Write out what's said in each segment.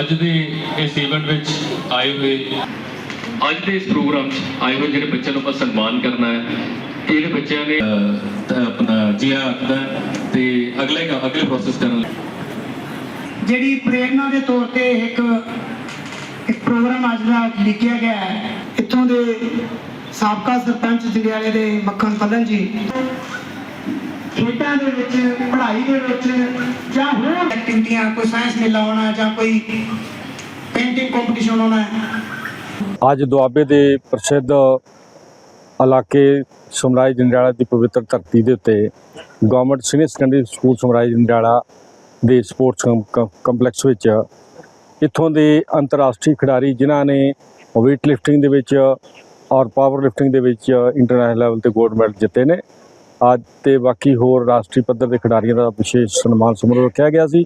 ਅੱਜ ਦੇ ਇਸ ਇਵੈਂਟ ਵਿੱਚ ਆਏ ਹੋਏ ਅੱਜ ਦੇ ਇਸ ਪ੍ਰੋਗਰਾਮ 'ਚ ਆਏ ਹੋਏ ਜਿਹੜੇ ਬੱਚਿਆਂ ਨੂੰ ਆਪਾਂ ਸਨਮਾਨ ਕਰਨਾ ਹੈ ਇਹਦੇ ਬੱਚਿਆਂ ਨੇ ਆਪਣਾ ਜੀਆ ਆਖਦਾ ਤੇ ਅਗਲੇ ਅਗਲੇ ਪ੍ਰੋਸੈਸ ਕਰਨ ਜਿਹੜੀ ਪ੍ਰੇਰਣਾ ਦੇ ਤੌਰ ਤੇ ਇੱਕ ਇੱਕ ਪ੍ਰੋਗਰਾਮ ਅੱਜ ਦਾ ਲਿਖਿਆ ਗਿਆ ਹੈ ਇੱਥੋਂ ਦੇ ਸਾਬਕਾ ਸਰਪੰਚ ਜੰਡਿਆਲੇ ਦੇ ਮੱਖਣ ਪੱਲਨ ਜੀ। ਖੇਡਾਂ ਦੇ ਵਿੱਚ, ਪੜ੍ਹਾਈ ਦੇ ਵਿੱਚ ਜਾਂ ਹੋਰ ਐਕਟੀਵਿਟੀਆਂ ਕੋਈ ਸਾਇੰਸ ਮੇਲਾ ਹੋਣਾ ਜਾਂ ਕੋਈ ਪੇਂਟਿੰਗ ਕੰਪੀਟੀਸ਼ਨ ਹੋਣਾ। ਅੱਜ ਦੁਆਬੇ ਦੇ ਪ੍ਰਸਿੱਧ ਇਲਾਕੇ ਸਮਰਾਜ ਜੰਡਿਆਲਾ ਦੀ ਪਵਿੱਤਰ ਧਰਤੀ ਦੇ ਉੱਤੇ government senior secondary school Samraj Jandiala ਦੇ ਸਪੋਰਟਸ ਕੰ- ਕੰਪਲੈਕਸ ਵਿੱਚ ਇੱਥੋਂ ਦੇ ਅੰਤਰਰਾਸ਼ਟਰੀ ਖਿਡਾਰੀ ਜਿਨ੍ਹਾਂ ਨੇ weight lifting ਦੇ ਵਿੱਚ ਔਰ ਪਾਵਰ ਲਿਫਟਿੰਗ ਦੇ ਵਿੱਚ ਇੰਟਰਨੈਸ਼ਨਲ ਲੈਵਲ ਤੇ 골ਡ ਮੈਡਲ ਜਿੱਤੇ ਨੇ। ਅੱਜ ਤੇ ਬਾਕੀ ਹੋਰ ਰਾਸ਼ਟਰੀ ਪੱਧਰ ਦੇ ਖਿਡਾਰੀਆਂ ਦਾ ਵਿਸ਼ੇਸ਼ ਸਨਮਾਨ ਸਮਾਰੋਹ ਰੱਖਿਆ ਗਿਆ ਸੀ।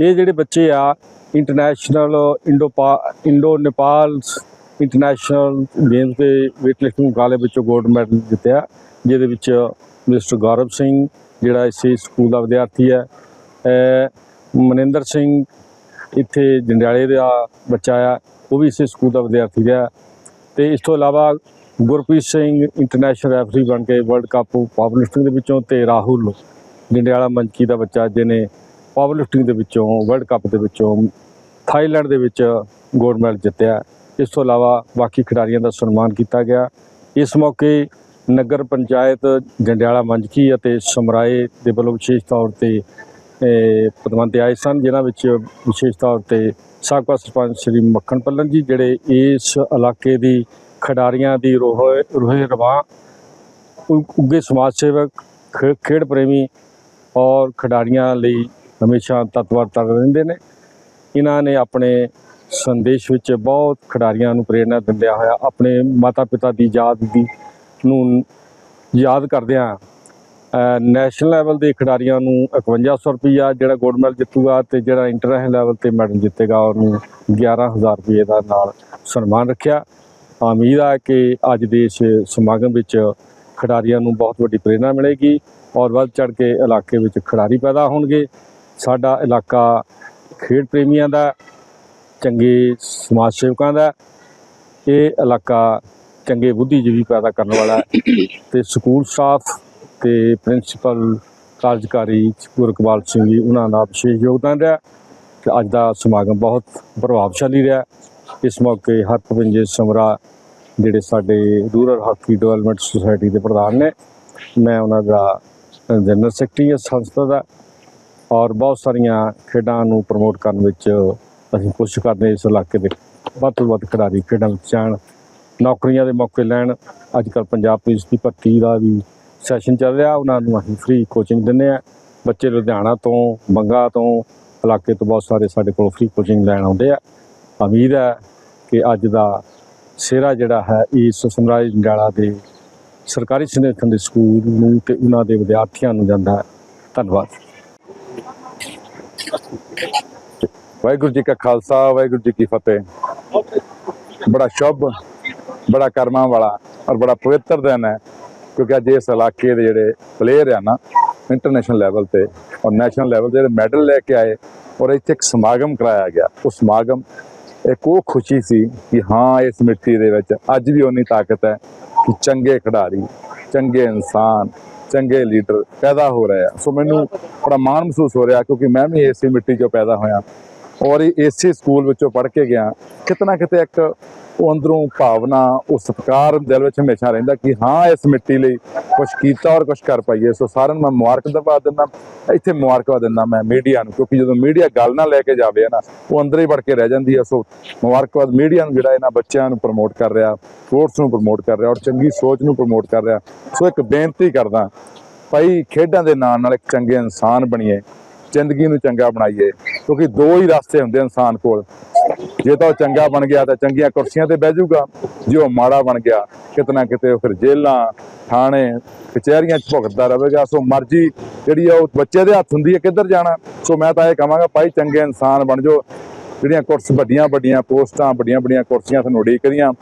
ਇਹ ਜਿਹੜੇ ਬੱਚੇ ਆ ਇੰਟਰਨੈਸ਼ਨਲ ਇੰਡੋ ਪਾ, ਇੰਡੋ ਨੇਪਾਲ ਇੰਟਰਨੈਸ਼ਨਲ ਗੇਮਸ ਦੇ weight lifting ਮੁਕਾਬਲੇ ਵਿੱਚੋਂ 골ਡ ਮੈਡਲ ਜਿੱਤਿਆ, ਜਿਹਦੇ ਵਿੱਚ ਮਿਸਟਰ ਗੌਰਵ ਸਿੰਘ, ਜਿਹੜਾ ਇਸੇ ਸਕੂਲ ਦਾ ਵਿਦਿਆਰਥੀ ਹੈ ਮਨਿੰਦਰ ਸਿੰਘ, ਇੱਥੇ ਜੰਡਿਆਲੇ ਦਾ ਬੱਚਾ ਆ, ਉਹ ਵੀ ਇਸੇ ਸਕੂਲ ਦਾ ਵਿਦਿਆਰਥੀ ਰਿਹਾ। ਤੇ ਇਸ ਤੋਂ ਇਲਾਵਾ ਗੁਰਪ੍ਰੀਤ ਸਿੰਘ ਇੰਟਰਨੈਸ਼ਨਲ ਰੈਫਰੀ ਬਣ ਕੇ ਵਰਲਡ ਕੱਪ ਪਾਵਰ ਲਿਫਟਿੰਗ ਦੇ ਵਿੱਚੋਂ ਤੇ ਰਾਹੁਲ ਜੰਡਿਆਲਾ ਮੰਚੀ ਦਾ ਬੱਚਾ ਜਿਹਨੇ ਪਾਵਰ ਲਿਫਟਿੰਗ ਦੇ ਵਿੱਚੋਂ ਵਰਲਡ ਕੱਪ ਦੇ ਵਿੱਚੋਂ ਥਾਈਲੈਂਡ ਦੇ ਵਿੱਚ ਗੋਲਡ ਮੈਡਲ ਜਿੱਤਿਆ। ਇਸ ਤੋਂ ਇਲਾਵਾ ਬਾਕੀ ਖਿਡਾਰੀਆਂ ਦਾ ਸਨਮਾਨ ਕੀਤਾ ਗਿਆ। ਇਸ ਮੌਕੇ ਨਗਰ ਪੰਚਾਇਤ ਜੰਡਿਆਲਾ ਮੰਜਕੀ ਅਤੇ ਸਮਰਾਏ ਦੇ ਵੱਲੋਂ ਵਿਸ਼ੇਸ਼ ਤੌਰ ਤੇ ਅਹ, ਪਦਵੰਤੇ ਆਏ ਸਨ ਜਿਨ੍ਹਾਂ ਵਿੱਚ ਵਿਸ਼ੇਸ਼ ਤੌਰ ਤੇ ਸਾਬਕਾ ਸਰਪੰਚ ਸ੍ਰੀ ਮੱਖਣ ਪੱਲਨ ਜੀ ਜਿਹੜੇ ਇਸ ਇਲਾਕੇ ਦੀ ਖਿਡਾਰੀਆਂ ਦੀ ਰੋਹ ਰੋਹੇ ਰਵਾ ਉੱਗੇ ਸਮਾਜ ਸੇਵਕ, ਖੇ- ਖੇਡ ਪ੍ਰੇਮੀ ਔਰ ਖਿਡਾਰੀਆਂ ਲਈ ਹਮੇਸ਼ਾ ਤਤਪਰਤਾ ਰਹਿੰਦੇ ਨੇ। ਇਹਨਾਂ ਨੇ ਆਪਣੇ ਸੰਦੇਸ਼ ਵਿੱਚ ਬਹੁਤ ਖਿਡਾਰੀਆਂ ਨੂੰ ਪ੍ਰੇਰਣਾ ਦਿੰਦਿਆਂ ਹੋਇਆ ਆਪਣੇ ਮਾਤਾ ਪਿਤਾ ਦੀ ਯਾਦ ਦੀ, ਨੂੰ ਯਾਦ ਕਰਦਿਆਂ ਨੈਸ਼ਨਲ ਲੈਵਲ ਦੇ ਖਿਡਾਰੀਆਂ ਨੂੰ 5100 ਰੁਪਈਆ ਜਿਹੜਾ ਗੋਲਡ ਮੈਡਲ ਜਿੱਤੂਗਾ ਤੇ ਜਿਹੜਾ ਇੰਟਰਨੈਸ਼ਨਲ ਲੈਵਲ ਤੇ ਮੈਡਲ ਜਿੱਤੇਗਾ, ਉਹਨੂੰ 11000 ਰੁਪਏ ਦਾ ਨਾਲ ਸਨਮਾਨ ਰੱਖਿਆ। ਉਮੀਦ ਆ ਕਿ ਅੱਜ ਦੇ ਇਸ ਸਮਾਗਮ ਵਿੱਚ ਖਿਡਾਰੀਆਂ ਨੂੰ ਬਹੁਤ ਵੱਡੀ ਪ੍ਰੇਰਣਾ ਮਿਲੇਗੀ ਔਰ ਵੱਧ ਚੜ ਕੇ ਇਲਾਕੇ ਵਿੱਚ ਖਿਡਾਰੀ ਪੈਦਾ ਹੋਣਗੇ। ਸਾਡਾ ਇਲਾਕਾ ਖੇਡ ਪ੍ਰੇਮੀਆਂ ਦਾ ਚੰਗੇ ਸਮਾਜ ਸੇਵਕਾਂ ਦਾ ਇਹ ਇਲਾਕਾ ਚੰਗੇ ਬੁੱਧੀਜੀਵੀ ਪੈਦਾ ਕਰਨ ਵਾਲਾ ਹੈ ਤੇ ਸਕੂਲ ਸਟਾਫ ਤੇ ਪ੍ਰਿੰਸੀਪਲ, ਕਾਰਜਕਾਰੀ ਗੁਰਕਵਾਲ ਸਿੰਘ ਜੀ, ਉਹਨਾਂ ਦਾ ਵਿਸ਼ੇਸ਼ ਯੋਗਦਾਨ ਰਿਹਾ ਤੇ ਅੱਜ ਦਾ ਸਮਾਗਮ ਬਹੁਤ ਪ੍ਰਭਾਵਸ਼ਾਲੀ ਰਿਹਾ ਇਸ ਮੌਕੇ ਹਰਪਵਿੰਜੇ ਸਮਰਾ ਜਿਹੜੇ ਸਾਡੇ ਰੂਰਲ ਹਾਕੀ ਡਿਵੈਲਪਮੈਂਟ ਸੁਸਾਇਟੀ ਦੇ ਪ੍ਰਧਾਨ ਨੇ, ਮੈਂ ਉਹਨਾਂ ਦਾ ਜਨਰਲ ਸੈਕਟਰੀ ਹਾਂ ਸੰਸਥਾ ਦਾ ਔਰ ਬਹੁਤ ਸਾਰੀਆਂ ਖੇਡਾਂ ਨੂੰ ਪ੍ਰਮੋਟ ਕਰਨ ਵਿੱਚ ਅਸੀਂ ਕੋਸ਼ਿਸ਼ ਕਰਦੇ ਇਸ ਇਲਾਕੇ ਦੇ ਵੱਧ ਤੋਂ ਵੱਧ ਖਿਡਾਰੀ ਖੇਡਾਂ ਵਿੱਚ ਜਾਣ, ਨੌਕਰੀਆਂ ਦੇ ਮੌਕੇ ਲੈਣ। ਅੱਜ ਕੱਲ੍ਹ ਪੰਜਾਬ ਪੁਲਿਸ ਦੀ ਭਰਤੀ ਦਾ ਵੀ ਸੈਸ਼ਨ ਚੱਲ ਰਿਹਾ, ਉਹਨਾਂ ਨੂੰ ਅਸੀਂ ਫ੍ਰੀ ਕੋਚਿੰਗ ਦਿੰਦੇ ਆ ਬੱਚੇ ਲੁਧਿਆਣਾ ਤੋਂ, ਬੰਗਾ ਤੋਂ, ਇਲਾਕੇ ਤੋਂ ਬਹੁਤ ਸਾਰੇ ਸਾਡੇ ਕੋਲ ਫ੍ਰੀ ਕੋਚਿੰਗ ਲੈਣ ਆਉਂਦੇ ਆ। ਉਮੀਦ ਹੈ ਕਿ ਅੱਜ ਦਾ ਸਿਹਰਾ ਜਿਹੜਾ ਹੈ, ਇਸ ਸਮਰਾਜ ਜੰਡਿਆਲਾ ਦੇ ਸਰਕਾਰੀ ਸੀਨੀਅਰ ਦੇ ਸਕੂਲ ਨੂੰ ਤੇ ਉਹਨਾਂ ਦੇ ਵਿਦਿਆਰਥੀਆਂ ਨੂੰ ਜਾਂਦਾ ਹੈ। ਧੰਨਵਾਦ। ਵਾਹਿਗੁਰੂ ਜੀ ਕਾ ਖਾਲਸਾ, ਵਾਹਿਗੁਰੂ ਜੀ ਕੀ ਫਤਿਹ। ਬੜਾ ਸ਼ੁਭ, ਬੜਾ ਕਰਮਾਂ ਵਾਲਾ ਔਰ ਬੜਾ ਪਵਿੱਤਰ ਦਿਨ ਹੈ, ਕਿਉਂਕਿ ਅੱਜ ਇਸ ਇਲਾਕੇ ਦੇ ਜਿਹੜੇ ਪਲੇਅਰ ਆ ਨਾ ਇੰਟਰਨੈਸ਼ਨਲ ਲੈਵਲ ਤੇ ਔਰ ਨੈਸ਼ਨਲ ਲੈਵਲ ਤੇ ਜਿਹੜੇ ਮੈਡਲ ਲੈ ਕੇ ਆਏ ਔਰ ਇੱਥੇ ਇੱਕ ਸਮਾਗਮ ਕਰਾਇਆ ਗਿਆ। ਉਹ ਸਮਾਗਮ ਇੱਕ ਉਹ ਖੁਸ਼ੀ ਸੀ ਕਿ ਹਾਂ, ਇਸ ਮਿੱਟੀ ਦੇ ਵਿੱਚ ਅੱਜ ਵੀ ਉਨੀ ਤਾਕਤ ਹੈ ਕਿ ਚੰਗੇ ਖਿਡਾਰੀ, ਚੰਗੇ ਇਨਸਾਨ, ਚੰਗੇ ਲੀਡਰ ਪੈਦਾ ਹੋ ਰਹੇ ਆ। ਸੋ ਮੈਨੂੰ ਬੜਾ ਮਾਣ ਮਹਿਸੂਸ ਹੋ ਰਿਹਾ ਕਿਉਂਕਿ ਮੈਂ ਵੀ ਇਸੇ ਮਿੱਟੀ 'ਚੋਂ ਪੈਦਾ ਹੋਇਆ। ਔਰ ਇਸੇ ਸਕੂਲ ਵਿੱਚੋਂ ਪੜ੍ਹ ਕੇ ਗਿਆ। ਕਿਤਨਾ ਕਿਤੇ ਇੱਕ ਉਹ ਅੰਦਰੋਂ ਭਾਵਨਾ ਉਹ ਸਤਿਕਾਰ ਦਿਲ ਵਿੱਚ ਹਮੇਸ਼ਾ ਰਹਿੰਦਾ ਕਿ ਹਾਂ, ਇਸ ਮਿੱਟੀ ਲਈ ਕੁਝ ਕੀਤਾ ਔਰ ਕੁਝ ਕਰ ਪਾਈਏ। ਸੋ ਸਾਰਿਆਂ ਨੂੰ ਮੈਂ ਮੁਬਾਰਕਬਾਦ ਦਿੰਦਾ। ਇੱਥੇ ਮੁਬਾਰਕਬਾਦ ਦਿੰਦਾ ਮੈਂ ਮੀਡੀਆ ਨੂੰ, ਕਿਉਂਕਿ ਜਦੋਂ ਮੀਡੀਆ ਗੱਲ ਨਾ ਲੈ ਕੇ ਜਾਵੇ ਨਾ, ਉਹ ਅੰਦਰ ਹੀ ਵੜ ਕੇ ਰਹਿ ਜਾਂਦੀ ਹੈ ਸੋ ਮੁਬਾਰਕਬਾਦ ਮੀਡੀਆ ਨੂੰ ਜਿਹੜਾ ਇਹਨਾਂ ਬੱਚਿਆਂ ਨੂੰ ਪ੍ਰਮੋਟ ਕਰ ਰਿਹਾ ਸਪੋਰਟਸ ਨੂੰ ਪ੍ਰਮੋਟ ਕਰ ਰਿਹਾ ਔਰ ਚੰਗੀ ਸੋਚ ਨੂੰ ਪ੍ਰਮੋਟ ਕਰ ਰਿਹਾ। ਸੋ ਇੱਕ ਬੇਨਤੀ ਕਰਦਾ, ਭਾਈ ਖੇਡਾਂ ਦੇ ਨਾਲ ਨਾਲ ਇੱਕ ਚੰਗੇ ਇਨਸਾਨ ਬਣੀਏ। ਜ਼ਿੰਦਗੀ ਨੂੰ ਚੰਗਾ ਬਣਾਈਏ, ਕਿਉਂਕਿ ਦੋ ਹੀ ਰਸਤੇ ਹੁੰਦੇ ਇਨਸਾਨ ਕੋਲ। ਜੇ ਤਾਂ ਉਹ ਚੰਗਾ ਬਣ ਗਿਆ ਤਾਂ ਚੰਗੀਆਂ ਕੁਰਸੀਆਂ ਤੇ ਬਹਿ ਜਾਊਗਾ, ਜੇ ਉਹ ਮਾੜਾ ਬਣ ਗਿਆ ਕਿਤਨਾ ਕਿਤੇ ਉਹ ਫਿਰ ਜੇਲਾਂ ਥਾਣੇ, ਕਚਹਿਰੀਆਂ 'ਚ ਭੁਗਤਦਾ ਰਹੇਗਾ। ਸੋ ਮਰਜ਼ੀ ਜਿਹੜੀ ਆ ਉਹ ਬੱਚੇ ਦੇ ਹੱਥ ਹੁੰਦੀ ਹੈ ਕਿੱਧਰ ਜਾਣਾ? ਸੋ ਮੈਂ ਤਾਂ ਇਹ ਕਹਾਂਗਾ, ਭਾਈ ਚੰਗੇ ਇਨਸਾਨ ਬਣ ਜਾਓ। ਜਿਹੜੀਆਂ ਕੁਰਸ ਵੱਡੀਆਂ ਵੱਡੀਆਂ ਪੋਸਟਾਂ ਵੱਡੀਆਂ ਵੱਡੀਆਂ ਕੁਰਸੀਆਂ ਤੁਹਾਨੂੰ ਉਡੀਕਦੀਆਂ,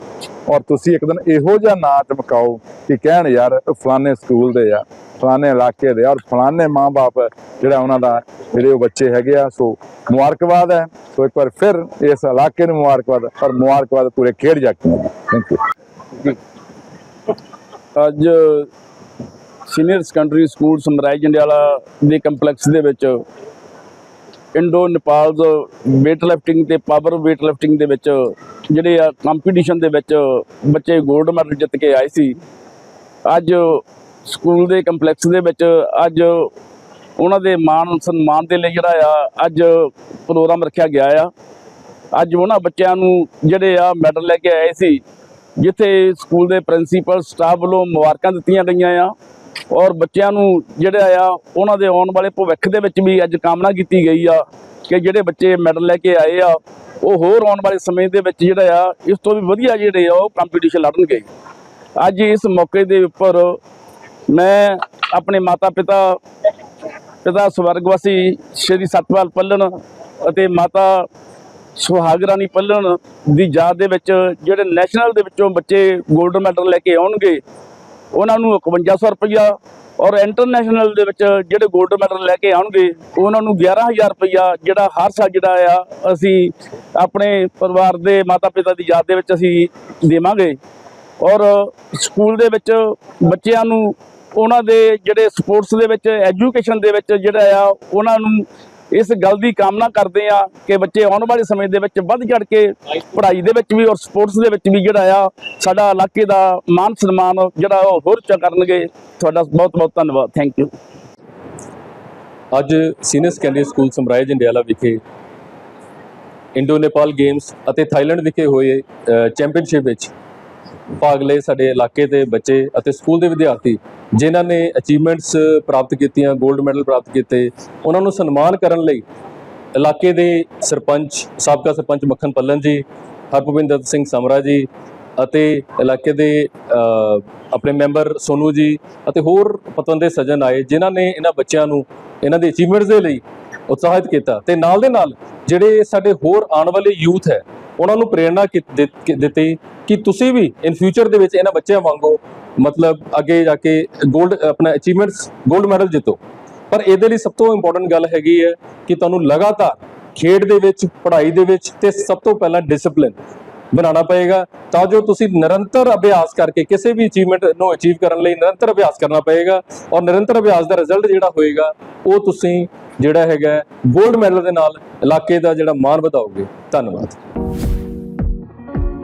ਔਰ ਤੁਸੀਂ ਇੱਕ ਦਿਨ ਇਹੋ ਜਿਹਾ ਨਾਂ ਚਮਕਾਓ ਕਿ ਕਹਿਣ, ਯਾਰ ਇਹ ਫਲਾਣੇ ਸਕੂਲ ਦੇ ਆ। ਫਲਾਣੇ ਇਲਾਕੇ ਦੇ ਔਰ ਫਲਾਣੇ ਮਾਂ-ਬਾਪ ਜਿਹੜਾ ਉਹਨਾਂ ਦਾ ਜਿਹੜੇ ਉਹ ਬੱਚੇ ਹੈਗੇ ਆ, ਸੋ ਮੁਬਾਰਕਬਾਦ ਹੈ। ਸੋ ਇੱਕ ਵਾਰ ਫਿਰ ਇਸ ਇਲਾਕੇ ਨੂੰ ਮੁਬਾਰਕਬਾਦ ਔਰ ਮੁਬਾਰਕਬਾਦ ਪੂਰੇ ਖੇਡ ਜਗਤ ਥੈਂਕ ਯੂ ਅੱਜ senior secondary school Samrai Jandiala ਦੇ ਕੰਪਲੈਕਸ ਦੇ ਵਿੱਚ ਇੰਡੋ ਨੇਪਾਲ weight lifting ਤੇ ਪਾਵਰ weight lifting ਦੇ ਵਿੱਚ ਜਿਹੜੇ ਆ ਕੰਪੀਟੀਸ਼ਨ ਦੇ ਵਿੱਚ ਬੱਚੇ 골ਡ ਮੈਡਲ ਜਿੱਤ ਕੇ ਆਏ ਸੀ। ਅੱਜ ਸਕੂਲ ਦੇ ਕੰਪਲੈਕਸ ਦੇ ਵਿੱਚ ਅੱਜ ਉਹਨਾਂ ਦੇ ਮਾਣ, ਸਨਮਾਨ ਦੇ ਲਈ ਜਿਹੜਾ ਆ, ਅੱਜ ਪ੍ਰੋਗਰਾਮ ਰੱਖਿਆ ਗਿਆ ਆ। ਅੱਜ ਉਹਨਾਂ ਬੱਚਿਆਂ ਨੂੰ ਜਿਹੜੇ ਆ ਮੈਡਲ ਲੈ ਕੇ ਆਏ ਸੀ, ਜਿੱਥੇ ਸਕੂਲ ਦੇ ਪ੍ਰਿੰਸੀਪਲ, ਸਟਾਫ ਵੱਲੋਂ ਮੁਬਾਰਕਾਂ ਦਿੱਤੀਆਂ ਗਈਆਂ ਆ ਔਰ ਬੱਚਿਆਂ ਨੂੰ ਜਿਹੜਾ ਆ, ਉਹਨਾਂ ਦੇ ਆਉਣ ਵਾਲੇ ਭਵਿੱਖ ਦੇ ਵਿੱਚ ਵੀ ਅੱਜ ਕਾਮਨਾ ਕੀਤੀ ਗਈ ਆ ਕਿ ਜਿਹੜੇ ਬੱਚੇ ਮੈਡਲ ਲੈ ਕੇ ਆਏ ਆ, ਉਹ ਹੋਰ ਆਉਣ ਵਾਲੇ ਸਮੇਂ ਦੇ ਵਿੱਚ ਜਿਹੜਾ ਆ, ਇਸ ਤੋਂ ਵੀ ਵਧੀਆ ਜਿਹੜੇ ਆ, ਉਹ ਕੰਪੀਟੀਸ਼ਨ ਲੜਨਗੇ। ਅੱਜ ਇਸ ਮੌਕੇ ਦੇ ਉੱਪਰ ਮੈਂ ਆਪਣੇ ਮਾਤਾ ਪਿਤਾ ਪਿਤਾ ਸਵਰਗਵਾਸੀ ਸ਼੍ਰੀ ਸਤਪਾਲ ਪੱਲਣ ਅਤੇ ਮਾਤਾ ਸੁਹਾਗ ਰਾਣੀ ਪੱਲਣ ਦੀ ਯਾਦ ਦੇ ਵਿੱਚ ਜਿਹੜੇ ਨੈਸ਼ਨਲ ਦੇ ਵਿੱਚੋਂ ਬੱਚੇ 골ਡ ਮੈਡਲ ਲੈ ਕੇ ਆਉਣਗੇ, ਉਹਨਾਂ ਨੂੰ 5100 ਰੁਪਇਆ ਔਰ ਇੰਟਰਨੈਸ਼ਨਲ ਦੇ ਵਿੱਚ ਜਿਹੜੇ 골ਡ ਮੈਡਲ ਲੈ ਕੇ ਆਉਣਗੇ, ਉਹਨਾਂ ਨੂੰ 11000 ਰੁਪਇਆ ਜਿਹੜਾ ਹਰ ਸਾਲ ਜਿਹੜਾ ਆ, ਅਸੀਂ ਆਪਣੇ ਪਰਿਵਾਰ ਦੇ ਮਾਤਾ ਪਿਤਾ ਦੀ ਯਾਦ ਦੇ ਵਿੱਚ ਅਸੀਂ ਦੇਵਾਂਗੇ। ਔਰ ਸਕੂਲ ਦੇ ਵਿੱਚ ਬੱਚਿਆਂ ਨੂੰ ਉਹਨਾਂ ਦੇ ਜਿਹੜੇ ਸਪੋਰਟਸ ਦੇ ਵਿੱਚ ਐਜੂਕੇਸ਼ਨ ਦੇ ਵਿੱਚ ਜਿਹੜਾ ਆ, ਉਹਨਾਂ ਨੂੰ ਇਸ ਗੱਲ ਦੀ ਕਾਮਨਾ ਕਰਦੇ ਆ ਕਿ ਬੱਚੇ ਆਉਣ ਵਾਲੇ ਸਮੇਂ ਦੇ ਵਿੱਚ ਵੱਧ ਚੜ ਕੇ ਪੜ੍ਹਾਈ ਦੇ ਵਿੱਚ ਵੀ ਔਰ ਸਪੋਰਟਸ ਦੇ ਵਿੱਚ ਵੀ ਜਿਹੜਾ ਆ, ਸਾਡਾ ਇਲਾਕੇ ਦਾ ਮਾਨ ਸਨਮਾਨ ਜਿਹੜਾ ਉਹ ਹੋਰ ਉੱਚਾ ਕਰਨਗੇ। ਤੁਹਾਡਾ ਬਹੁਤ ਬਹੁਤ ਧੰਨਵਾਦ। ਥੈਂਕ ਯੂ ਅੱਜ senior secondary school Samrai Jandiala ਵਿਖੇ ਇੰਡੋ ਨੇਪਾਲ ਗੇਮਸ ਅਤੇ ਥਾਈਲੈਂਡ ਵਿਖੇ ਹੋਏ ਚੈਂਪੀਅਨਸ਼ਿਪ ਵਿੱਚ ਭਾਗ ਲਏ ਸਾਡੇ ਇਲਾਕੇ ਦੇ ਬੱਚੇ ਅਤੇ ਸਕੂਲ ਦੇ ਵਿਦਿਆਰਥੀ, ਜਿਨ੍ਹਾਂ ਨੇ ਅਚੀਵਮੈਂਟਸ ਪ੍ਰਾਪਤ ਕੀਤੀਆਂ 골ਡ ਮੈਡਲ ਪ੍ਰਾਪਤ ਕੀਤੇ, ਉਹਨਾਂ ਨੂੰ ਸਨਮਾਨ ਕਰਨ ਲਈ ਇਲਾਕੇ ਦੇ ਸਰਪੰਚ, ਸਾਬਕਾ ਸਰਪੰਚ ਮੱਖਣ ਪੱਲਨ ਜੀ ਹਰਪਵਿੰਦਰ ਸਿੰਘ ਸਮਰਾ ਜੀ ਅਤੇ ਇਲਾਕੇ ਦੇ ਆਪਣੇ ਮੈਂਬਰ ਸੋਨੂ ਜੀ ਅਤੇ ਹੋਰ ਪਤਨ ਦੇ ਸੱਜਣ ਆਏ, ਜਿਨ੍ਹਾਂ ਨੇ ਇਹਨਾਂ ਬੱਚਿਆਂ ਨੂੰ ਇਹਨਾਂ ਦੇ ਅਚੀਵਮੈਂਟਸ ਦੇ ਲਈ ਉਤਸ਼ਾਹਿਤ ਕੀਤਾ। ਤੇ ਨਾਲ ਦੇ ਨਾਲ ਜਿਹੜੇ ਸਾਡੇ ਹੋਰ ਆਉਣ ਵਾਲੇ ਯੂਥ ਹੈ ਉਹਨਾਂ ਨੂੰ ਪ੍ਰੇਰਣਾ ਦਿੱਤੀ ਕਿ ਤੁਸੀਂ ਵੀ ਇਨ ਫਿਊਚਰ ਦੇ ਵਿੱਚ ਇਹਨਾਂ ਬੱਚਿਆਂ ਵਾਂਗੂ ਮਤਲਬ ਅੱਗੇ ਜਾ ਕੇ ਗੋਲਡ ਆਪਣਾ ਅਚੀਵਮੈਂਟਸ ਗੋਲਡ ਮੈਡਲ ਜਿੱਤੋ। ਪਰ ਇਹਦੇ ਲਈ ਸਭ ਤੋਂ ਇੰਪੋਰਟੈਂਟ ਗੱਲ ਹੈਗੀ ਹੈ ਕਿ ਤੁਹਾਨੂੰ ਲਗਾਤਾਰ ਖੇਡ ਦੇ ਵਿੱਚ, ਪੜ੍ਹਾਈ ਦੇ ਵਿੱਚ ਤੇ ਸਭ ਤੋਂ ਪਹਿਲਾਂ ਡਿਸਪਲਿਨ ਬਣਾਉਣਾ ਪਏਗਾ। ਤਾਂ ਜੋ ਤੁਸੀਂ ਨਿਰੰਤਰ ਅਭਿਆਸ ਕਰਕੇ ਕਿਸੇ ਵੀ ਅਚੀਵਮੈਂਟ ਨੂੰ ਅਚੀਵ ਕਰਨ ਲਈ ਨਿਰੰਤਰ ਅਭਿਆਸ ਕਰਨਾ ਪਏਗਾ ਔਰ ਨਿਰੰਤਰ ਅਭਿਆਸ ਦਾ ਰਿਜ਼ਲਟ ਜਿਹੜਾ ਹੋਏਗਾ, ਉਹ ਤੁਸੀਂ ਜਿਹੜਾ ਹੈਗਾ ਗੋਲਡ ਮੈਡਲ ਦੇ ਨਾਲ ਇਲਾਕੇ ਦਾ ਜਿਹੜਾ ਮਾਣ ਵਧਾਓਗੇ। ਧੰਨਵਾਦ।